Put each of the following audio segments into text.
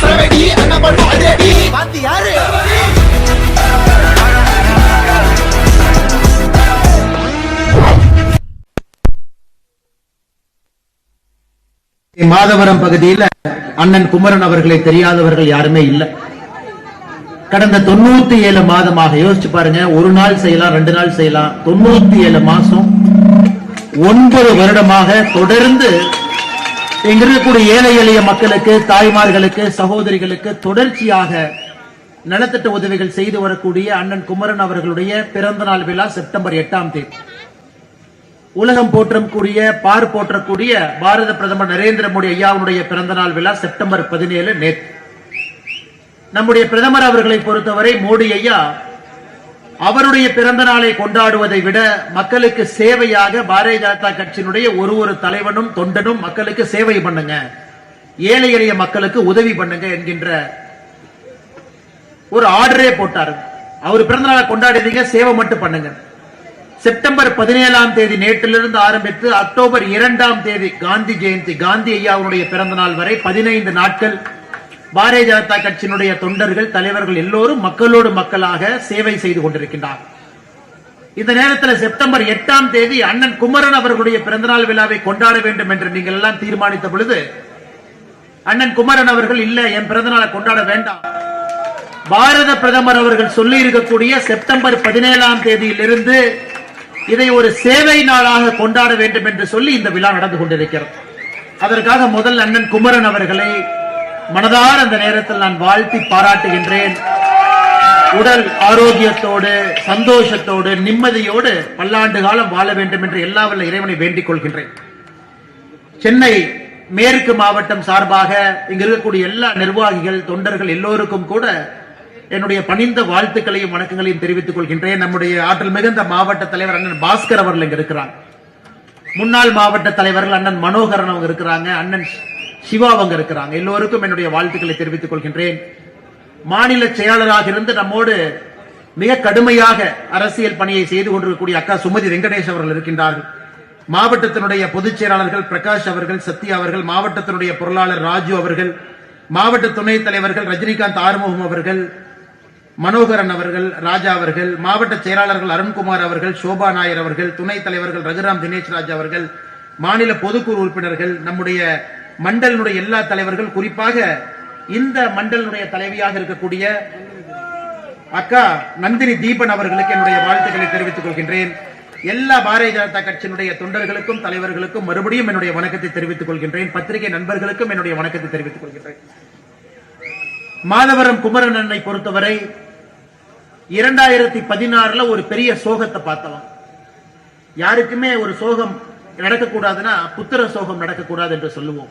சரவெடி பாத்தி யாரு? மாதவரம் பகுதியில் அண்ணன் குமரன் அவர்களை தெரியாதவர்கள் யாருமே இல்ல. கடந்த தொண்ணூத்தி ஏழு மாதமாக யோசிச்சு பாருங்க ஒரு நாள் செய்யலாம் ரெண்டு நாள் செய்யலாம். தொண்ணூத்தி ஏழு மாசம் ஒன்பது வருடமாக தொடர்ந்து இங்க இருக்கக்கூடிய ஏழை எளிய மக்களுக்கு தாய்மார்களுக்கு சகோதரிகளுக்கு தொடர்ச்சியாக நலத்திட்ட உதவிகள் செய்து வரக்கூடிய அண்ணன் குமரன் அவர்களுடைய பிறந்த நாள் விழா செப்டம்பர் எட்டாம் தேதி. உலகம் போற்றக்கூடிய பார் போற்றக்கூடிய பாரத பிரதமர் நரேந்திர மோடி ஐயாவுடைய பிறந்த நாள் விழா செப்டம்பர் பதினேழு நேற்று. நம்முடைய பிரதமர் அவர்களை பொறுத்தவரை மோடி ஐயா அவருடைய பிறந்த நாளை கொண்டாடுவதை விட மக்களுக்கு சேவையாக பாரதிய ஜனதா கட்சியினுடைய ஒரு ஒரு தலைவனும் தொண்டனும் மக்களுக்கு சேவை பண்ணுங்க. ஏழை எளிய மக்களுக்கு உதவி பண்ணுங்க என்கின்ற ஒரு ஆர்டரே போட்டார். அவர் பிறந்த நாளை கொண்டாடுறீங்க சேவை மட்டும் பண்ணுங்க. செப்டம்பர் பதினேழாம் தேதி நேற்றிலிருந்து ஆரம்பித்து அக்டோபர் இரண்டாம் தேதி காந்தி ஜெயந்தி காந்தி ஐயாவுடைய பிறந்த நாள் வரை பதினைந்து நாட்கள் பாரதிய ஜனதா கட்சியினுடைய தொண்டர்கள் தலைவர்கள் எல்லோரும் மக்களோடு மக்களாக சேவை செய்து கொண்டிருக்கின்றார். இந்த நேரத்தில் செப்டம்பர் எட்டாம் தேதி அண்ணன் குமரன் அவர்களுடைய பிறந்தநாள் விழாவை கொண்டாட வேண்டும் என்று நீங்கள் எல்லாம் தீர்மானித்த பொழுது அண்ணன் குமரன் அவர்கள் இல்ல என் பிறந்தநாளை கொண்டாட வேண்டாம். பாரத பிரதமர் அவர்கள் சொல்லி இருக்கக்கூடிய செப்டம்பர் பதினேழாம் தேதியிலிருந்து இதை ஒரு சேவை நாளாக கொண்டாட வேண்டும் என்று சொல்லி இந்த விழா நடந்து கொண்டிருக்கிறது. அதற்காக முதல் அண்ணன் குமரன் அவர்களை மனதார் அந்த நேரத்தில் நான் வாழ்த்தி பாராட்டுகின்றேன். உடல் ஆரோக்கியத்தோடு சந்தோஷத்தோடு நிம்மதியோடு பல்லாண்டு காலம் வாழ வேண்டும் என்று எல்லா வல்ல இறைவனை வேண்டிக் கொள்கின்றேன். சென்னை மேற்கு மாவட்டம் சார்பாக இங்க இருக்கக்கூடிய எல்லா நிர்வாகிகள் தொண்டர்கள் எல்லோருக்கும் கூட என்னுடைய பணிந்த வாழ்த்துக்களையும் வணக்கங்களையும் தெரிவித்துக் கொள்கின்றேன். நம்முடைய ஆற்றல் மிகுந்த மாவட்ட தலைவர் அண்ணன் பாஸ்கர் அவர்கள் இங்க இருக்கிறார். முன்னாள் மாவட்ட தலைவர்கள் அண்ணன் மனோகரன் அவங்க இருக்கிறாங்க. அண்ணன் சிவா அவங்க இருக்கிறாங்க. எல்லோருக்கும் என்னுடைய வாழ்த்துக்களை தெரிவித்துக் கொள்கின்றேன். மாநில செயலாளராக இருந்து நம்மோடு மிக கடுமையாக அரசியல் பணியை செய்து கொண்டிருக்கக்கூடிய அக்கா சுமதி வெங்கடேஷ் அவர்கள் இருக்கின்றார்கள். மாவட்டத்தினுடைய பொதுச் செயலாளர்கள் பிரகாஷ் அவர்கள் சத்யா அவர்கள் மாவட்டத்தினுடைய பொருளாளர் ராஜு அவர்கள் மாவட்ட துணைத் தலைவர்கள் ரஜினிகாந்த் ஆறுமுகம் அவர்கள் மனோகரன் அவர்கள் ராஜா அவர்கள் மாவட்ட செயலாளர்கள் அருண்குமார் அவர்கள் சோபா நாயர் அவர்கள் துணைத் தலைவர்கள் ரகுராம் தினேஷ் ராஜ் அவர்கள் மாநில பொதுக்குழு உறுப்பினர்கள் நம்முடைய மண்டலினுடைய எல்லா தலைவர்கள் குறிப்பாக இந்த மண்டலினுடைய தலைவியாக இருக்கக்கூடிய அக்கா நந்தினி தீபன் அவர்களுக்கு என்னுடைய வாழ்த்துக்களை தெரிவித்துக் கொள்கின்றேன். எல்லா பாரதிய ஜனதா கட்சியினுடைய தொண்டர்களுக்கும் தலைவர்களுக்கும் மறுபடியும் என்னுடைய வணக்கத்தை தெரிவித்துக் கொள்கின்றேன். பத்திரிகை நண்பர்களுக்கும் என்னுடைய வணக்கத்தை தெரிவித்துக் கொள்கின்றேன். மாதவரம் குமரன் அண்ணை பொறுத்தவரை இரண்டாயிரத்தி பதினாறுல ஒரு பெரிய சோகத்தை பார்த்தவன். யாருக்குமே ஒரு சோகம் நடக்கக்கூடாதுன்னா புத்திர சோகம் நடக்கக்கூடாது என்று சொல்லுவோம்.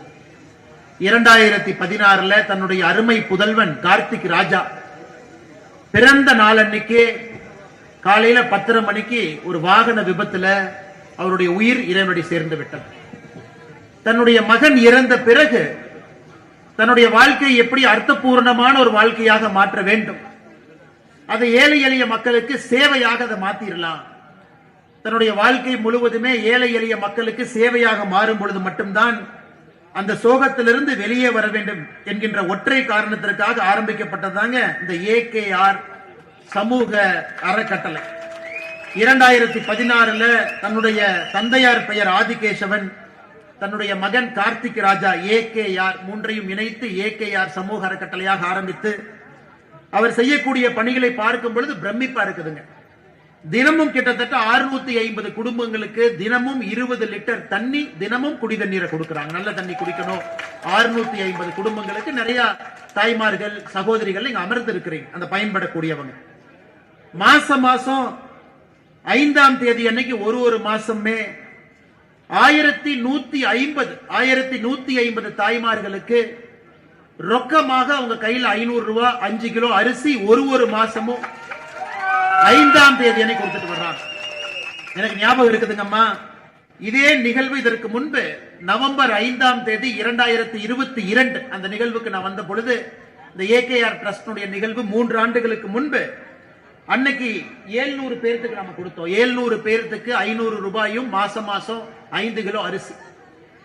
இரண்டாயிரத்தி பதினாறுல தன்னுடைய அருமை புதல்வன் கார்த்திக் ராஜா பிறந்த நாள் அன்னைக்கு காலையில பத்தரை மணிக்கு ஒரு வாகன விபத்துல அவருடைய உயிர் இறைவனுடைய சேர்ந்து விட்டது. தன்னுடைய மகன் இறந்த பிறகு தன்னுடைய வாழ்க்கையை எப்படி அர்த்தபூர்ணமான ஒரு வாழ்க்கையாக மாற்ற வேண்டும்? அதை ஏழை எளிய மக்களுக்கு சேவையாக அதை மாத்திரலாம். தன்னுடைய வாழ்க்கை முழுவதுமே ஏழை எளிய மக்களுக்கு சேவையாக மாறும் பொழுது மட்டும்தான் அந்த சோகத்திலிருந்து வெளியே வர வேண்டும் என்கின்ற ஒற்றை காரணத்திற்காக ஆரம்பிக்கப்பட்டதாங்க இந்த ஏகேஆர் சமூக அறக்கட்டளை. இரண்டாயிரத்தி பதினாறுல தன்னுடைய தந்தையார் பெயர் ஆதிகேசவன் தன்னுடைய மகன் கார்த்திக் ராஜா ஏகேஆர் மூன்றையும் இணைத்து ஏகேஆர் சமூக அறக்கட்டளையாக ஆரம்பித்து அவர் செய்யக்கூடிய பணிகளை பார்க்கும் பொழுது பிரமிப்பா இருக்குதுங்க. தினமும் கிட்டத்தட்ட 650 ஐம்பது குடும்பங்களுக்கு தினமும் இருபது லிட்டர் தண்ணி தினமும் குடி தண்ணீரை கொடுக்கறாங்க. நல்ல தண்ணி குடிக்கணும். 650 ஐம்பது குடும்பங்களுக்கு நிறைய தாய்மார்கள் சகோதரிகள் இங்க அமர்ந்து இருக்கிறீங்க. அந்த பயன்படக்கூடியவங்க. மாசம் மாசம் ஐந்தாம் தேதி அன்னைக்கு ஒரு ஒரு மாசமே ஆயிரத்தி நூத்தி ஐம்பது ஆயிரத்தி நூத்தி ஐம்பது தாய்மார்களுக்கு ரொக்கமாக அவங்க கையில் ஐநூறு ரூபாய் அஞ்சு கிலோ அரிசி ஒரு ஒரு மாசமும் ஐந்தாம் தேதி அன்னைக்கு கொடுத்துட்டு வர்றாங்க. எனக்கு ஞாபகம் இருக்குதுங்கம்மா. இதே நிகழ்வு இதற்கு முன்பு நவம்பர் ஐந்தாம் தேதி இரண்டாயிரத்தி இருபத்தி இரண்டு அந்த நிகழ்வுக்கு நான் வந்த பொழுது இந்த ஏகேஆர் டிரஸ்டினுடைய நிகழ்வு மூன்று ஆண்டுகளுக்கு முன்பு அன்னைக்கு ஏழ்நூறு பேர்த்துக்கு நம்ம கொடுத்தோம். ஏழ்நூறு பேர்த்துக்கு ஐநூறு ரூபாயும் மாசம் மாசம் ஐந்து கிலோ அரிசி.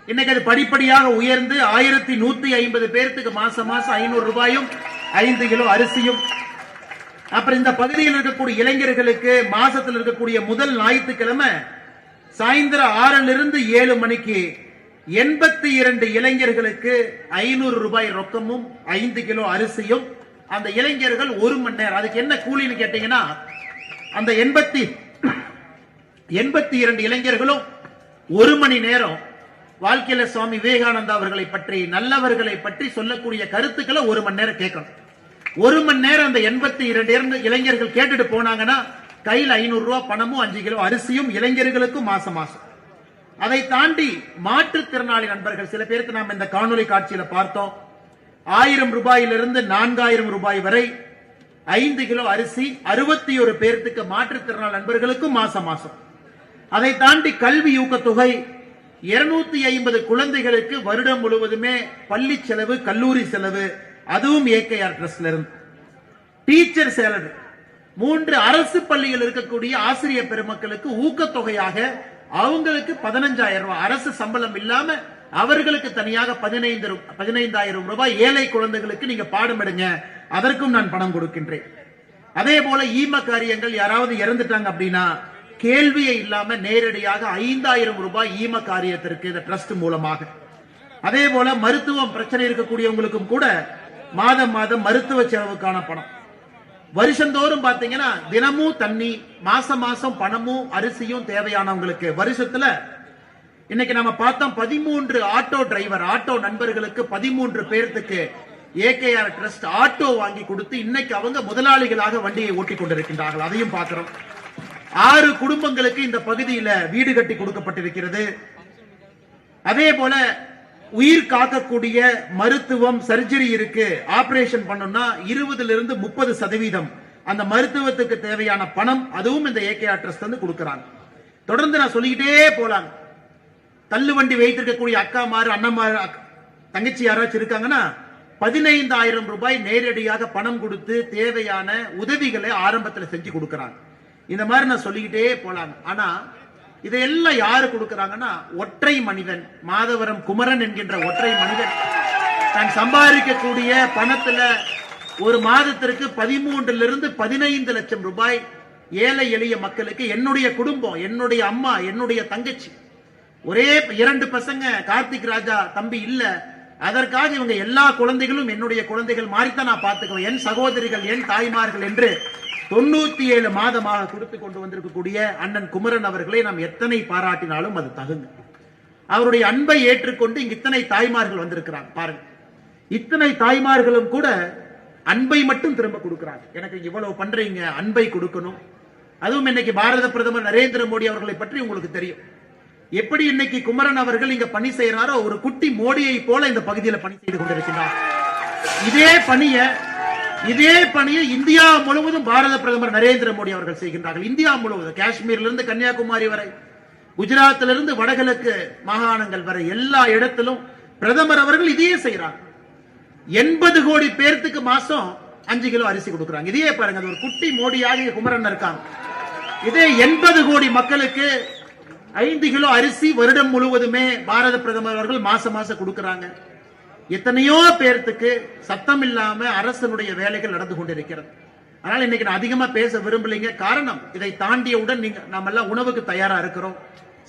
இன்னைக்கு அது படிப்படியாக உயர்ந்து ஆயிரத்தி நூத்தி ஐம்பது பேர்த்துக்கு மாசம் மாசம் ஐநூறு ரூபாயும் ஐந்து கிலோ அரிசியும் அப்புறம் இந்த பகுதியில் இருக்கக்கூடிய இளைஞர்களுக்கு மாசத்தில் இருக்கக்கூடிய முதல் ஞாயிற்றுக்கிழமை சாயந்தரம் ஆறுல இருந்து ஏழு மணிக்கு எண்பத்தி இரண்டு இளைஞர்களுக்கு ஐநூறு ரூபாய் ரொக்கமும் ஐந்து கிலோ அரிசியும் அந்த இளைஞர்கள் ஒரு மணி நேரம். அதுக்கு என்ன கூலின்னு கேட்டீங்கன்னா அந்த எண்பத்தி எண்பத்தி இரண்டு இளைஞர்களும் ஒரு மணி நேரம் வாழ்க்கையில சுவாமி விவேகானந்தா அவர்களை பற்றி நல்லவர்களை பற்றி சொல்லக்கூடிய கருத்துக்களை ஒரு மணி நேரம் கேட்கணும். ஒரு மணி நேரம் அந்த எண்பத்தி இரண்டு இளைஞர்கள் கேட்டுட்டு போனாங்கன்னா கையில் ஐநூறு ரூபாய் பணமும் அஞ்சு கிலோ அரிசியும் இளைஞர்களுக்கும் மாசம் மாசம். அதை தாண்டி மாற்றுத்திறனாளி நண்பர்கள் சில பேருக்கு நாம் இந்த காணொலி காட்சியில பார்த்தோம். ஆயிரம் ரூபாயிலிருந்து நான்காயிரம் ரூபாய் வரை ஐந்து கிலோ அரிசி அறுபத்தி ஒரு பேர்த்துக்கு மாற்றுத்திறனாளி நண்பர்களுக்கும் மாசம் மாசம். அதை தாண்டி கல்வி ஊக்கத்தொகை இருநூத்தி ஐம்பது குழந்தைகளுக்கு வருடம் முழுவதுமே பள்ளி செலவு கல்லூரி செலவு அதுவும் ஏகேஆர் ட்ரஸ்ட்ல இருந்து டீச்சர் சேலரி. மூன்று அரசு பள்ளியில் இருக்கக்கூடிய ஆசிரியர் பெருமக்களுக்கு ஊக்கத்தொகையாக அவங்களுக்கு பதினஞ்சாயிரம் ரூபாய். அரசு சம்பளம் இல்லாம அவர்களுக்கு தனியாக பதினைந்து பதினைந்தாயிரம் ரூபாய் ஏழை குழந்தைகளுக்கு நீங்க பாடம் எடுங்க. அதற்கும் நான் பணம் கொடுக்கின்றேன். அதே போல ஈம காரியங்கள் யாராவது இறந்துட்டாங்க அப்படின்னா கேள்வியை இல்லாம நேரடியாக ஐந்தாயிரம் ரூபாய் ஈம காரியத்திற்கு இந்த ட்ரஸ்ட் மூலமாக. அதே போல மருத்துவம் பிரச்சனை இருக்கக்கூடியவங்களுக்கும் கூட மாதம் மாதம் மருத்துவ செலவுக்கான பணம். வருஷந்தோறும் பாத்தீங்கன்னா தினமும் தண்ணி மாசம் மாசம் பணமும் அரிசியும் தேவையானவங்களுக்கு வருஷத்துல இன்னைக்கு நம்ம பார்த்தோம் பதிமூன்று ஆட்டோ டிரைவர் ஆட்டோ நண்பர்களுக்கு பதிமூன்று பேர்த்துக்கு ஏகேஆர் ட்ரஸ்ட் ஆட்டோ வாங்கி கொடுத்து இன்னைக்கு அவங்க முதலாளிகளாக வண்டியை ஓட்டிக் கொண்டிருக்கின்றார்கள். அதையும் பார்க்கிறோம். ஆறு குடும்பங்களுக்கு இந்த பகுதியில வீடு கட்டி கொடுக்கப்பட்டிருக்கிறது. அதே போல உயிர் காக்கக்கூடிய மருத்துவம் சர்ஜரி இருக்கு. ஆபரேஷன் பண்ணணும்னா இருபதுல இருந்து முப்பது சதவீதம். அந்த மருத்துவத்துக்கு தேவையான பணம் அதுவும் இந்த ஏகேஆர் ட்ரஸ்ட் வந்து கொடுக்கறாங்க. தொடர்ந்து நான் சொல்லிக்கிட்டே போலாம் தள்ளுவண்டி வைத்திருக்கக்கூடிய அக்காமாரு மாறு அக்- தங்கச்சி யாராச்சும் இருக்காங்கன்னா பதினைந்தாயிரம் ரூபாய் நேரடியாக பணம் கொடுத்து தேவையான உதவிகளை ஆரம்பத்தில் செஞ்சு கொடுக்கறாங்க. இந்த மாதிரி நான் சொல்லிக்கிட்டே போலாம் ஆனா இதையெல்லாம் யாரு கொடுக்கறாங்கன்னா ஒற்றை மனிதன் மாதவரம் குமரன் என்கின்ற ஒற்றை மனிதன். தான் சம்பாதிக்கக்கூடிய பணத்துல ஒரு மாதத்திற்கு பதிமூன்றுல இருந்து பதினைந்து லட்சம் ரூபாய் ஏழை எளிய மக்களுக்கு என்னுடைய குடும்பம் என்னுடைய அம்மா என்னுடைய தங்கச்சி. ஒரே இரண்டு பசங்க கார்த்திக் ராஜா தம்பி இல்ல. அதற்காக இவங்க எல்லா குழந்தைகளும் என்னுடைய குழந்தைகள் மாறித்தான் நான் பார்த்துக்குவேன். என் சகோதரிகள் என் தாய்மார்கள் என்று தொண்ணூத்தி ஏழு மாதமாக கொடுத்து கொண்டு வந்திருக்கக்கூடிய அண்ணன் குமரன் அவர்களை நாம் எத்தனை பாராட்டினாலும் அது தகுங்க அவருடைய அன்பை ஏற்றுக்கொண்டு இங்கு இத்தனை தாய்மார்கள் வந்திருக்கிறாங்க பாருங்க. இத்தனை தாய்மார்களும் கூட அன்பை மட்டும் திரும்ப கொடுக்கிறாங்க எனக்கு இவ்வளவு பண்றீங்க அன்பை கொடுக்கணும். அதுவும் இன்னைக்கு பாரத பிரதமர் நரேந்திர மோடி அவர்களை பற்றி உங்களுக்கு தெரியும். எப்படி இன்னைக்கு குமரன் அவர்கள் இங்க பணி செய்யறாரோ ஒரு குட்டி மோடியை போல இந்த பகுதியில் பணி செய்து கொண்டிருக்கிறார் இதே பணியை இதே பணியை இந்தியா முழுவதும் பாரத பிரதமர் நரேந்திர மோடி அவர்கள் செய்கின்றார்கள். இந்தியா முழுவதும் காஷ்மீர்ல இருந்து கன்னியாகுமரி வரை குஜராத்திலிருந்து வடகிழக்கு மாகாணங்கள் வரை எல்லா இடத்திலும் பிரதமர் அவர்கள் இதையே செய்யறாங்க எண்பது கோடி பேர்த்துக்கு மாசம் அஞ்சு கிலோ அரிசி கொடுக்குறாங்க. இதையே பாருங்க அது ஒரு குட்டி மோடியாக குமரன் இருக்காங்க இதே எண்பது கோடி மக்களுக்கு ஐந்து கிலோ அரிசி வருடம் முழுவதுமே பாரத பிரதமர் அவர்கள் மாசம் மாசம் கொடுக்கறாங்க. எத்தனையோ பேர்த்துக்கு சத்தம் இல்லாம அரசனுடைய வேலைகள் நடந்து கொண்டிருக்கிறது. அதனால இன்னைக்கு நான் அதிகமா பேச விரும்பலைங்க. காரணம் இதை தாண்டியவுடன் நீங்க நம்ம எல்லாம் உணவுக்கு தயாரா இருக்கிறோம்.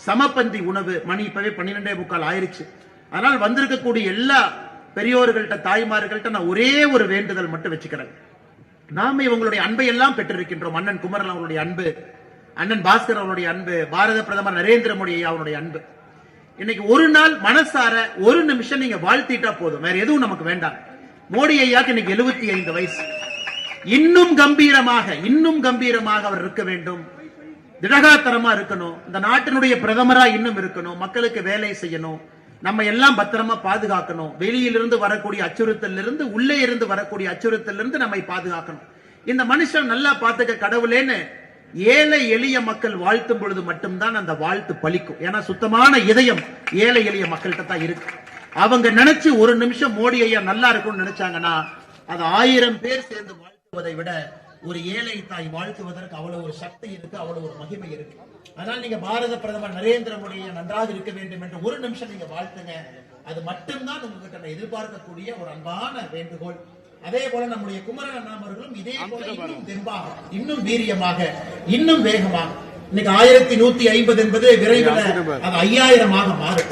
சமப்பந்தி உணவு மணி இப்பவே பன்னிரெண்டே முக்கால் ஆயிருச்சு. அதனால் வந்திருக்கக்கூடிய எல்லா பெரியோர்கள்ட்ட தாய்மார்கள்ட்ட நான் ஒரே ஒரு வேண்டுதல் மட்டும் வச்சுக்கிறேன். நாம இவங்களுடைய அன்பை எல்லாம் பெற்றிருக்கின்றோம். அண்ணன் குமரன் அவருடைய அன்பு அண்ணன் பாஸ்கர் அவருடைய அன்பு பாரத பிரதமர் நரேந்திர மோடி அவனுடைய அவருடைய அன்பு. இன்னைக்கு ஒரு நாள் மனசார ஒரு நிமிஷம் நீங்க வாழ்த்திட்டா போதும். வேற எதுவும் நமக்கு வேண்டாம். மோடி ஐயாக்கு இன்னைக்கு எழுபத்தி ஐந்து வயசு. இன்னும் கம்பீரமாக இன்னும் கம்பீரமாக அவர் இருக்க வேண்டும். திடகாத்தரமா இருக்கணும். இந்த நாட்டினுடைய பிரதமரா இன்னும் இருக்கணும். மக்களுக்கு வேலை செய்யணும். நம்ம எல்லாம் பத்திரமா பாதுகாக்கணும். வெளியிலிருந்து வரக்கூடிய அச்சுறுத்தல் இருந்து உள்ளே இருந்து வரக்கூடிய அச்சுறுத்தல் இருந்து நம்மை பாதுகாக்கணும். இந்த மனுஷன் நல்லா பாத்துக்க கடவுளேன்னு ஏழை எளிய மக்கள் வாழ்த்தும் பொழுது மட்டும்தான் அந்த வாழ்த்து பலிக்கும். ஏன்னா சுத்தமான இதயம் ஏழை எளிய மக்கள்கிட்ட தான் இருக்கு. அவங்க நினைச்சு ஒரு நிமிஷம் மோடி ஐயா நல்லா இருக்கும்னு நினைச்சாங்கன்னா அது ஆயிரம் பேர் சேர்ந்து வாழ்த்துவதை விட ஒரு ஏழை தாய் வாழ்த்துவதற்கு அவ்வளவு ஒரு சக்தி இருக்கு அவ்வளவு ஒரு மகிமை இருக்கு. அதனால நீங்க பாரத பிரதமர் நரேந்திர மோடியை நன்றாக இருக்க வேண்டும் என்று ஒரு நிமிஷம் நீங்க வாழ்த்துங்க. அது மட்டும்தான் உங்ககிட்ட நான் எதிர்பார்க்கக்கூடிய ஒரு அன்பான வேண்டுகோள். அதே போல நம்முடைய குமரன் அண்ணாமர்களும் இதே போல இன்னும் தெம்பாக இன்னும் வீரியமாக இன்னும் வேகமாக. இன்னைக்கு ஆயிரத்தி நூத்தி ஐம்பது என்பது விரைவில் அது ஐயாயிரமாக மாறும்.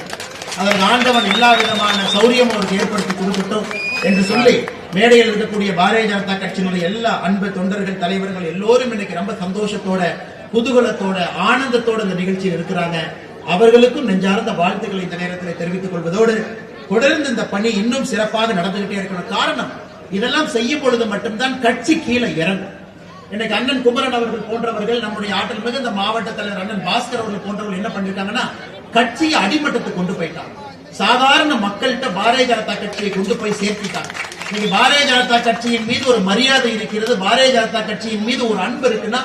அதற்கு ஆண்டவன் எல்லா விதமான சௌரியம் அவருக்கு ஏற்படுத்தி கொடுக்கட்டும் என்று சொல்லி மேடையில் இருக்கக்கூடிய பாரதிய ஜனதா கட்சியினுடைய எல்லா அன்பு தொண்டர்கள் தலைவர்கள் எல்லோரும் இன்னைக்கு ரொம்ப சந்தோஷத்தோட குதூகலத்தோட ஆனந்தத்தோட இந்த நிகழ்ச்சியில் இருக்கிறாங்க. அவர்களுக்கும் நெஞ்சார்ந்த வாழ்த்துக்களை இந்த நேரத்தில் தெரிவித்துக் கொள்வதோடு தொடர்ந்து இந்த பணி இன்னும் சிறப்பாக நடந்துகிட்டே இருக்கணும். காரணம் இதெல்லாம் செய்யும் பொழுது மட்டும்தான் கட்சி கீழே இறங்கும். இன்னைக்கு அண்ணன் குமரன் அவர்கள் போன்றவர்கள் நம்முடைய ஆற்றல் மிகுந்த மாவட்ட தலைவர் அண்ணன் பாஸ்கர் அவர்கள் போன்றவர்கள் என்ன பண்ணிருக்காங்கன்னா கட்சியை அடிமட்டத்துக்கு கொண்டு போயிட்டாங்க. சாதாரண மக்கள்கிட்ட பாரதிய ஜனதா கட்சியை கொண்டு போய் சேர்த்துட்டாங்க. இன்னைக்கு பாரதிய ஜனதா கட்சியின் மீது ஒரு மரியாதை இருக்கிறது பாரதிய ஜனதா கட்சியின் மீது ஒரு அன்பு இருக்குன்னா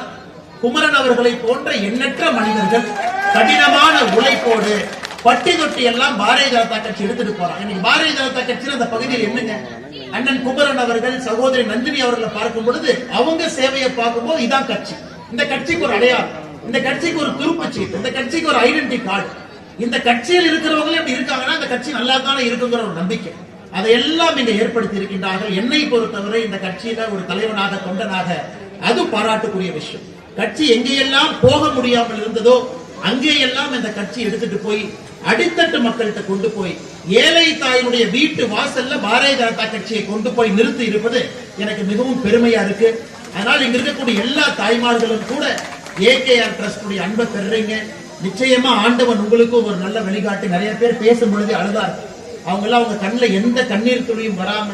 குமரன் அவர்களை போன்ற எண்ணற்ற மனிதர்கள் கடினமான உழைப்போடு பட்டி தொட்டி எல்லாம் பாரதிய ஜனதா கட்சி எடுத்துட்டு போறாங்க. இன்னைக்கு பாரதிய ஜனதா கட்சியில் அந்த பகுதியில் என்னங்க? அண்ணன் குமரன் அவர்கள் சகோதரி நந்தினி அவர்களை பார்க்கும் பொழுது அவங்க சேவையை பார்க்கும்போது இதான் கட்சி. இந்த கட்சிக்கு ஒரு அடையாளம். இந்த கட்சிக்கு ஒரு துருப்பு இந்த கட்சிக்கு ஒரு ஐடென்டி கார்டு இந்த கட்சியில் இருக்கிறவங்களே இப்படி இருக்காங்கன்னா இந்த கட்சி நல்லா தானே இருக்குங்கிற ஒரு நம்பிக்கை. அதையெல்லாம் இங்க ஏற்படுத்தி இருக்கின்றார்கள். என்னை பொறுத்தவரை இந்த கட்சியில ஒரு தலைவனாக தொண்டனாக அது பாராட்டுக்குரிய விஷயம். கட்சி எங்கேயெல்லாம் போக முடியாமல் இருந்ததோ அங்கேயெல்லாம் இந்த கட்சி எடுத்துட்டு போய் அடித்தட்டு மக்கள்கிட்ட கொண்டு போய் ஏழை தாயினுடைய வீட்டு வாசல்ல பாரதிய ஜனதா கட்சியை கொண்டு போய் நிறுத்தி இருப்பது எனக்கு மிகவும் பெருமையா இருக்கு. அதனால் இங்க இருக்கக்கூடிய எல்லா தாய்மார்களும் கூட ஏகேஆர் ட்ரஸ்டுடைய அன்பை பெறுறீங்க. நிச்சயமா ஆண்டவன் உங்களுக்கும் ஒரு நல்ல வழிகாட்டி. நிறைய பேர் பேசும் பொழுது அழுதார். அவங்க எல்லாம் அவங்க கண்ணுல எந்த கண்ணீர் துளியும் வராம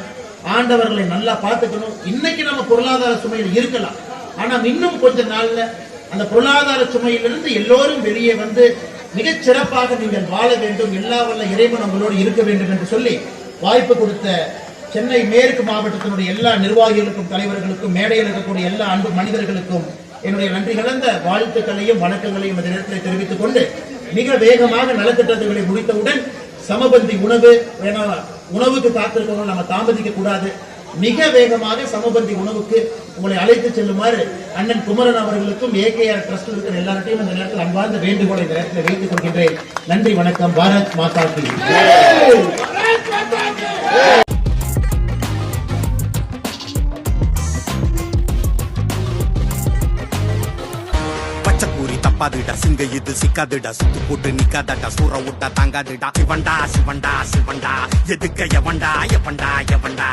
ஆண்டவர்களை நல்லா பார்த்துக்கணும். இன்னைக்கு நம்ம பொருளாதார சுமையில் இருக்கலாம். ஆனா இன்னும் கொஞ்ச நாள்ல அந்த பொருளாதார சுமையிலிருந்து எல்லோரும் வெளியே வந்து மிகச் சிறப்பாக நீங்கள் வாழ வேண்டும். எல்லா வல்ல இறைவன் உங்களோடு இருக்க வேண்டும் என்று சொல்லி வாய்ப்பு கொடுத்த சென்னை மேற்கு மாவட்டத்தினுடைய எல்லா நிர்வாகிகளுக்கும் தலைவர்களுக்கும் மேடையில் இருக்கக்கூடிய எல்லா அன்பு மனிதர்களுக்கும் என்னுடைய நன்றி கலந்த வாழ்த்துக்களையும் வணக்கங்களையும் இந்த நேரத்தில் தெரிவித்துக் கொண்டு மிக வேகமாக நலத்திட்டங்களை முடித்தவுடன் சமபந்தி உணவு உணவுக்கு காத்திருக்கவங்க நம்ம தாமதிக்க கூடாது மிக வேகமாக சமபந்தி உணவுக்கு உங்களை அழைத்து செல்லுமாறு அண்ணன் குமரன் அவர்களுக்கும் ஏகேஆர் டிரஸ்ட் இருக்கிற எல்லார்ட்டையும் இந்த நேரத்தில் அன்பார்ந்த வேண்டுகோளை இந்த நேரத்தில் வைத்துக் கொள்கின்றேன். நன்றி வணக்கம். பாரத் மாதா கி. தப்பாதுடா சிங்க இது சிக்காதுடா சுத்து போட்டு நிக்காதடா சூற விட்டா தாங்காதுடா. சிவண்டா சிவண்டா சிவண்டா எதுக்க எவண்டா எவண்டா எவண்டா